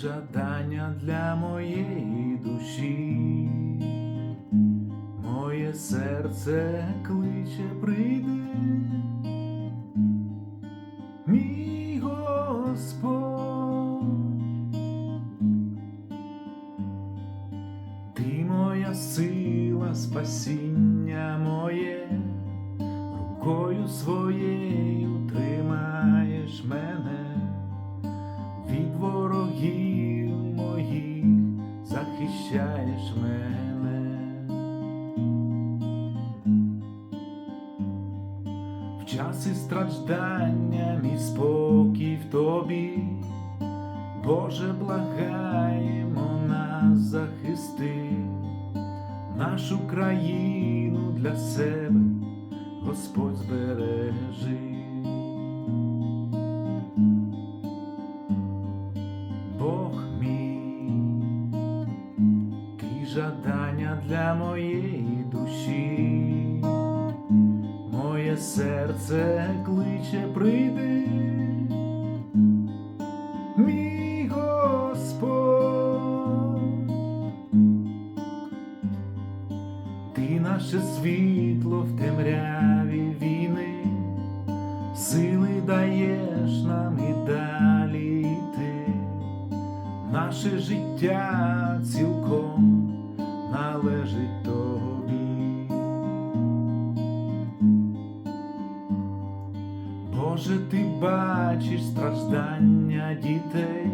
жадання для моєї душі, моє серце кличе прийди, мій Господь, ти моя сила, спасіння моє, рукою своєю тримаєш мене. Від ворогів захищаєш мене. В часи страждання мій спокій в тобі, Боже, благаємо нас захисти, нашу країну для себе Господь збережи. Жадання для моєї душі, моє серце кличе прийди, мій Господь, ти наше світло в темряві війни, сили даєш нам і далі йти. Наше життя цілком належить тобі. Боже, ти бачиш страждання дітей,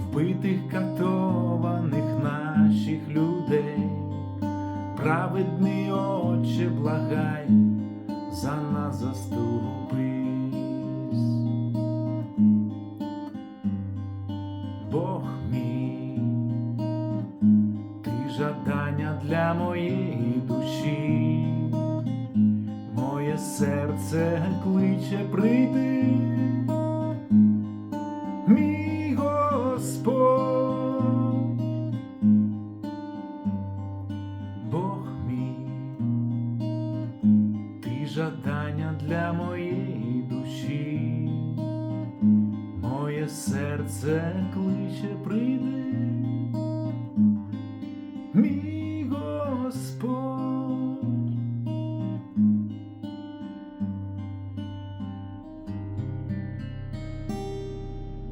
вбитих катованих наших людей, праведний Отче, благай, за нас заступись. Бог мій, жадання для моєї душі, моє серце кличе прийди, Господь, Бог мій, ти жадання для моєї душі. Моє серце кличе прийди, me.